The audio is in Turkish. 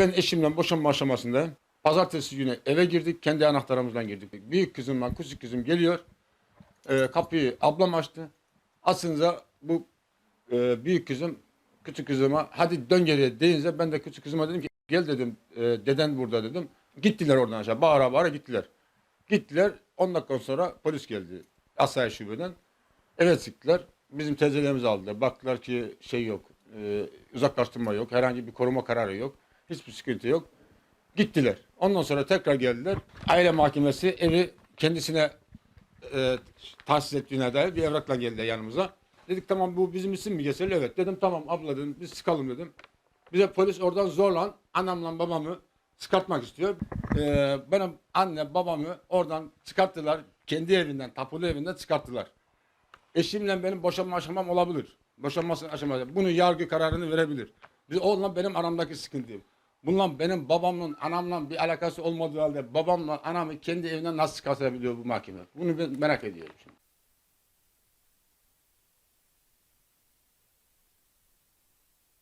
ben eşimle boşanma aşamasındayım. Pazartesi günü eve girdik. Kendi anahtarımızdan girdik. Büyük kızımla küçük kızım geliyor. Ee, kapıyı ablam açtı. Aslında bu e, büyük kızım küçük kızıma hadi dön geriye deyince ben de küçük kızıma dedim ki gel dedim e, deden burada dedim. Gittiler oradan aşağı bağıra bağıra gittiler. Gittiler 10 dakika sonra polis geldi asayiş şubeden. Eve çıktılar. Bizim teyzelerimizi aldılar. Baktılar ki şey yok. E, uzaklaştırma yok. Herhangi bir koruma kararı yok. Hiçbir sıkıntı yok. Gittiler. Ondan sonra tekrar geldiler. Aile mahkemesi evi kendisine e, tahsis ettiğine dair bir evrakla geldi yanımıza. Dedik tamam bu bizim isim mi geçerli? Evet dedim tamam abla dedim biz sıkalım dedim. Bize polis oradan zorla anamla babamı çıkartmak istiyor. Ee, benim anne babamı oradan çıkarttılar. Kendi evinden, tapulu evinden çıkarttılar. Eşimle benim boşanma aşamam olabilir. Boşanması aşaması. Bunu yargı kararını verebilir. Biz onunla benim aramdaki sıkıntı. Bununla benim babamla, anamla bir alakası olmadığı halde babamla anamı kendi evinden nasıl çıkartabiliyor bu mahkeme? Bunu ben merak ediyorum şimdi.